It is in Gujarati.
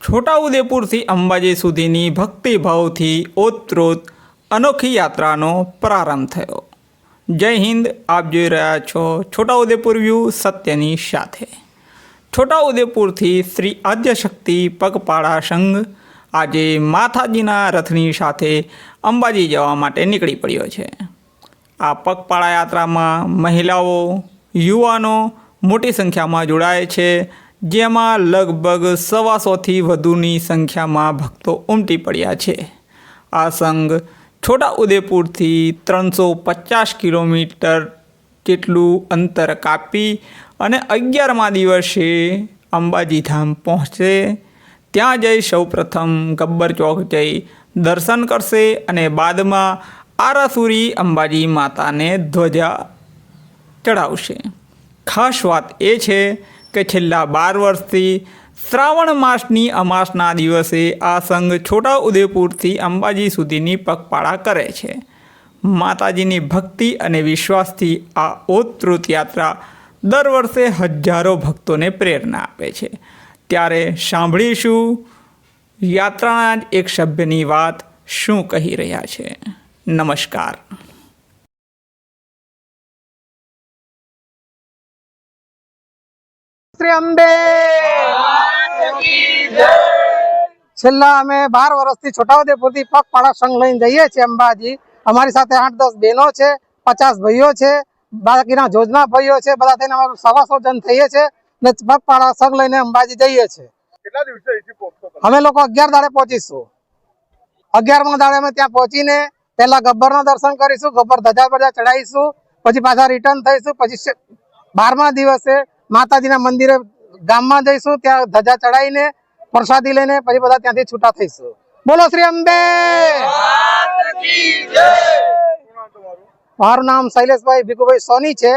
છોટાઉદેપુરથી અંબાજી સુધીની ભક્તિભાવથી ઓતપ્રોત અનોખી યાત્રાનો પ્રારંભ થયો. જય હિન્દ, આપ જોઈ રહ્યા છો છોટાઉદેપુર વ્યૂ સત્યની સાથે. છોટાઉદેપુરથી શ્રી આદ્યશક્તિ પગપાળા સંઘ આજે માતાજીના રથની સાથે અંબાજી જવા માટે નીકળી પડ્યો છે. આ પગપાળા યાત્રામાં મહિલાઓ, યુવાનો મોટી સંખ્યામાં જોડાય છે જેમાં લગભગ સવાસોથી વધુની સંખ્યામાં ભક્તો ઉમટી પડ્યા છે. આ સંઘ છોટા ઉદેપુરથી ત્રણસો પચાસ કિલોમીટર જેટલું અંતર કાપી અને અગિયારમા દિવસે અંબાજીધામ પહોંચશે ત્યાં જઈ સૌપ્રથમ ગબ્બર ચોક જઈ દર્શન કરશે અને બાદમાં આરાસુરી અંબાજી માતાને ધ્વજા ચડાવશે. ખાસ વાત એ છે કે છેલ્લા બાર વર્ષથી શ્રાવણ માસની અમાસના દિવસે આ સંઘ છોટા ઉદેપુરથી અંબાજી સુધીની પગપાળા કરે છે. માતાજીની ભક્તિ અને વિશ્વાસથી આ ઓતૃત યાત્રા દર વર્ષે હજારો ભક્તોને પ્રેરણા આપે છે. ત્યારે સાંભળીશું યાત્રાના જ એક સભ્યની વાત શું કહી રહ્યા છે. નમસ્કાર. શ્રી અંબે! છેલ્લા અમે બાર વર્ષથી છોટાઉદેપુરથી પગપાળા સંઘ લઈને જઈએ છીએ અંબાજી. અમારી સાથે આઠ દસ બહેનો છે પચાસ ભાઈઓ છે બાકીના જોજના ભાઈઓ છે બધા થઈને અમારું સવાસો જન થઈએ છીએ ને પગપાળા સંઘ લઈને અંબાજી જઈએ છીએ? અમે લોકો અગિયાર દાડે પહોંચીશું. અગિયારમા દાડે અમે ત્યાં પહોંચીને પહેલા ગબ્બરના દર્શન કરીશું ગબ્બર ધજા બજા ચડાવીશું પછી પાછા રિટર્ન થઈશું પછી બારમા દિવસે માતાજીના મંદિરે ગામમાં જઈશું ત્યાં ધજા ચડાવીને પ્રસાદી લઈને પછી બધા ત્યાંથી છૂટા થઈશું. બોલો શ્રી અંબે! મારું નામ શૈલેષભાઈ ભીખુભાઈ સોની છે.